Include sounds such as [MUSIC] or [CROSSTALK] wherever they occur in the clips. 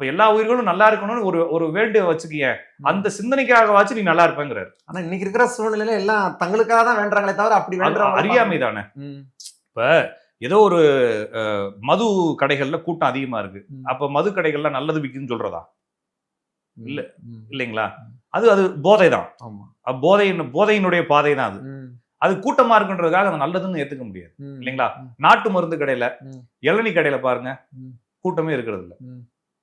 அப்ப எல்லா உயிர்களும் நல்லா இருக்கணும்னு ஒரு ஒரு வேண்டு வச்சுக்கிய அந்த சிந்தனைக்காக வாச்சு நீ நல்லா இருப்பேங்கிறாரு ஆனா இன்னைக்கு இருக்கிற சூழ்நிலையில எல்லாம் தங்களுக்காக தான் வேண்டாங்களே தவிர அப்படி வேண்டாம் அறியாமை தானே. ஏதோ ஒரு மது கடைகள்ல கூட்டம் அதிகமா இருக்கு. அப்ப மது கடைகள்ல நல்லது விக்குன்னு சொல்றதா? இல்ல. இல்லைங்களா? அது அது போதை தான் போதையின் போதையினுடைய பாதை தான் அது அது கூட்டமா இருக்குன்றதுக்காக அது நல்லதுன்னு ஏத்துக்க முடியாது. இல்லைங்களா? நாட்டு மருந்து கடையில. இளநீ கடையில பாருங்க. கூட்டமே இருக்கிறது இல்ல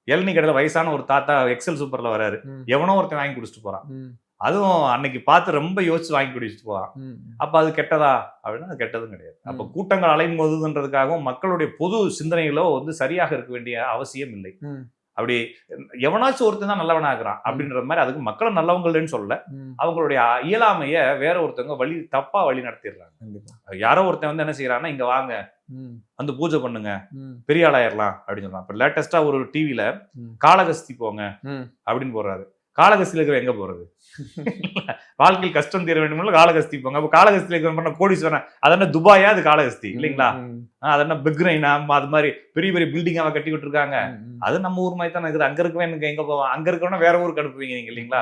இளநீ கடையில வயசான ஒரு தாத்தா எக்ஸல் சூப்பர்ல வராரு. எவனோ ஒருத்தன் வாங்கி குடிச்சிட்டு போறான். ம், அதுவும் அன்னைக்கு பார்த்து ரொம்ப யோசிச்சு வாங்கி குடிச்சிட்டு போறான். ம், அப்ப அது கெட்டதா? அப்படின்னா அது கெட்டதும் கிடையாது. அப்ப. கூட்டங்கள் அலைமோதுன்றதுக்காகவும் மக்களுடைய பொது சிந்தனைகளோ வந்து சரியாக இருக்க வேண்டிய அவசியம் இல்லை. அப்படி எவனாச்சும் ஒருத்தன் தான் நல்லவனா இருக்கிறான் அப்படின்ற மாதிரி அதுக்கு மக்களும் நல்லவங்கள்னு சொல்லல. அவங்களுடைய இயலாமைய வேற ஒருத்தவங்க வழி தப்பா வழி நடத்திடுறாங்க. யாரோ ஒருத்தன் வந்து என்ன செய்யறான்னா இங்க வாங்க. வந்து பூஜை பண்ணுங்க. பெரிய ஆளாயிரலாம் அப்படின்னு சொல்றான். இப்ப லேட்டஸ்டா ஒரு டிவில ம். காளகஸ்தி போங்க. அப்படின்னு போடுறாரு. காளகஸ்தியில இருக்கிற எங்க போறது? [LAUGHS] வாழ்க்கையில் கஷ்டம் தீர வேண்டும் காளகஸ்தி போங்க. அப்ப காளகஸ்தியில இருக்கிற பண்ண கோடீஸ்வரன் அது என்ன துபாயா? அது காளகஸ்தி இல்லைங்களா? அது என்ன பிக்ரைனா அது மாதிரி பெரிய பெரிய பில்டிங்காக கட்டிக்கிட்டு இருக்காங்க ம், ம், அது நம்ம ஊர் மாதிரி தானே இருக்குது. அங்க இருக்கவே எனக்கு எங்க போவான்? அங்க இருக்கவன வேற ஊருக்கு அனுப்புவீங்க நீங்க இல்லைங்களா?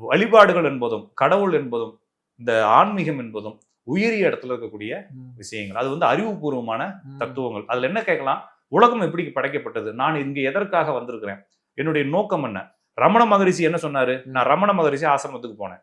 வழிபாடுகள் என்பதும் கடவுள் என்பதும் இந்த ஆன்மீகம் என்பதும் உயரிய இடத்துல இருக்கக்கூடிய விஷயங்கள். அது வந்து அறிவுபூர்வமான தத்துவங்கள். அதுல என்ன கேட்கலாம்? உலகம் எப்படி படைக்கப்பட்டது? நான் இங்க எதற்காக வந்திருக்கிறேன்? என்னுடைய நோக்கம் என்ன? ரமண மகரிஷி என்ன சொன்னாரு? நான் ரமண மகரிஷி ஆசிரமத்துக்கு போனேன்.